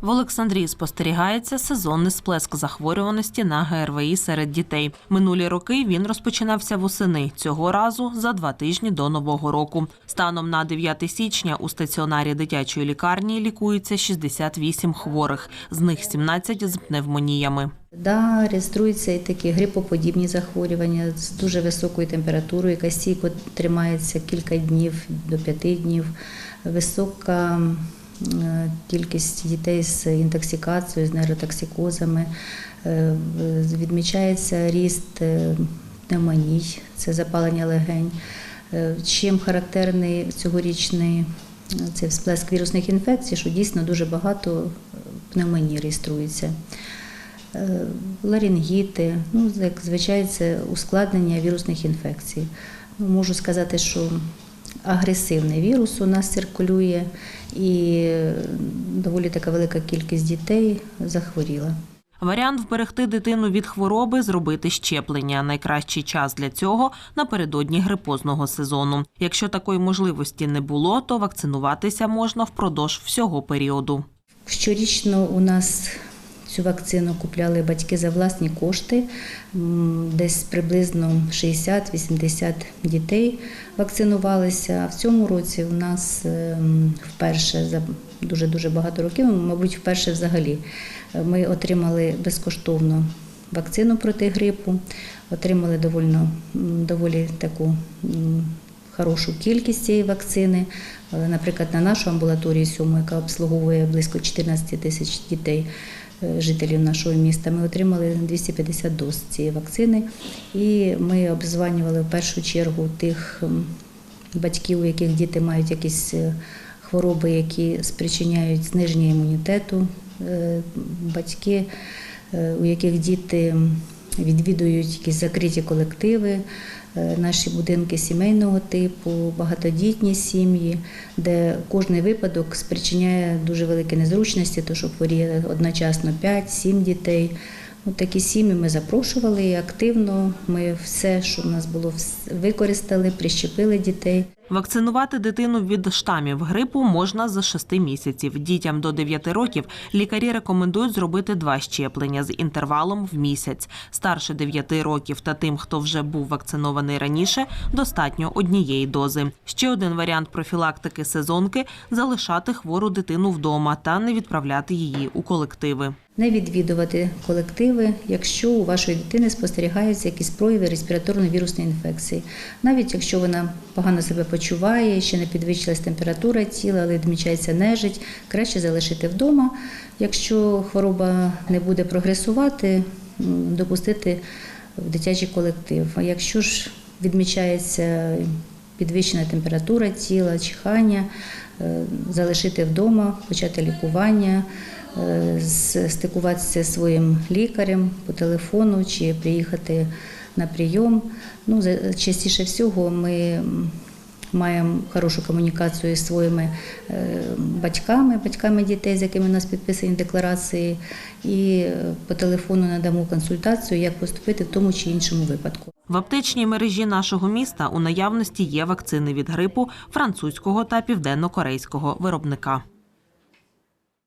В Олександрії спостерігається сезонний сплеск захворюваності на ГРВІ серед дітей. Минулі роки він розпочинався восени. Цього разу за два тижні до нового року. Станом на 9 січня у стаціонарі дитячої лікарні лікується 68 хворих, з них 17 з пневмоніями. Да, реєструються і такі грипоподібні захворювання з дуже високою температурою, яка стійко тримається кілька днів до п'яти днів. Висока кількість дітей з інтоксикацією, з нейротоксикозами. Е, Відмічається ріст е, пневмоній, це запалення легень. Е, Чим характерний цьогорічний е, цей всплеск вірусних інфекцій, що дійсно дуже багато е, пневмоній реєструється. Е, ларінгіти, ну, як звичайно, це ускладнення вірусних інфекцій. Можу сказати, що агресивний вірус у нас циркулює, і доволі така велика кількість дітей захворіла. Варіант вберегти дитину від хвороби зробити щеплення. Найкращий час для цього напередодні грипозного сезону. Якщо такої можливості не було, то вакцинуватися можна впродовж всього періоду. Щорічно у нас цю вакцину купляли батьки за власні кошти. Десь приблизно 60-80 дітей вакцинувалися. В цьому році у нас ем, вперше за дуже дуже багато років, мабуть, вперше взагалі е, ми отримали безкоштовно вакцину проти грипу, отримали доволі, доволі таку хорошу кількість цієї вакцини. Е, Наприклад, на нашу амбулаторію сьому, яка обслуговує близько 14 тисяч дітей, жителів нашого міста, ми отримали 250 доз цієї вакцини. І ми обзванювали в першу чергу тих батьків, у яких діти мають якісь е, хвороби, які спричиняють зниження імунітету, е, батьки, е, у яких діти відвідують якісь закриті колективи, е, наші будинки сімейного типу, багатодітні сім'ї, де кожний випадок спричиняє дуже великі незручності, то що хворіє одночасно 5-7 дітей. От такі сім'ї ми запрошували і активно. Ми все, що в нас було, використали, прищепили дітей. Вакцинувати дитину від штамів грипу можна за 6 місяців. Дітям до 9 років лікарі рекомендують зробити два щеплення з інтервалом в місяць. Старше 9 років та тим, хто вже був вакцинований раніше, достатньо однієї дози. Ще один варіант профілактики сезонки залишати хвору дитину вдома та не відправляти її у колективи. Не відвідувати колективи, якщо у вашої дитини спостерігаються якісь прояви респіраторно-вірусної інфекції. Навіть якщо вона погано себе почуває, ще не підвищилась температура тіла, але відмічається нежить, краще залишити вдома. Якщо хвороба не буде прогресувати, допустити в дитячий колектив. А якщо ж відмічається підвищена температура тіла, чихання, е, залишити вдома, почати лікування, е, стикуватися зі своїм лікарем по телефону чи приїхати на прийом. Ну, частіше всього ми маємо хорошу комунікацію зі своїми е, батьками, батьками дітей, з якими у нас підписані декларації, і е, по телефону надамо консультацію, як поступити в тому чи іншому випадку. В аптечній мережі нашого міста у наявності є вакцини від грипу французького та південно-корейського виробника.